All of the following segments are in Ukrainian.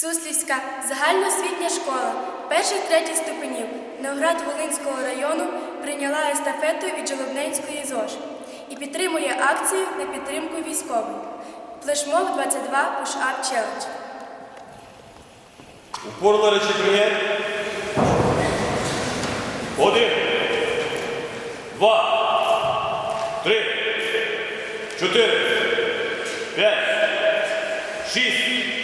Суслівська загальноосвітня школа перших третіх ступенів Новград Волинського району прийняла естафету від Жолобненської ЗОЖ і підтримує акцію на підтримку військових. Флешмоб 22 Push-Up Challenge. Упор на речі. Один. Два. Три. Чотири. П'ять. Шість.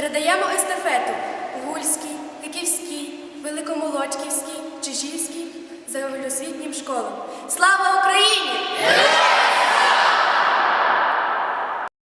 Передаємо естафету Гульській, Киківській, Великомолочківській, Чижівській загальноосвітнім школам. Слава!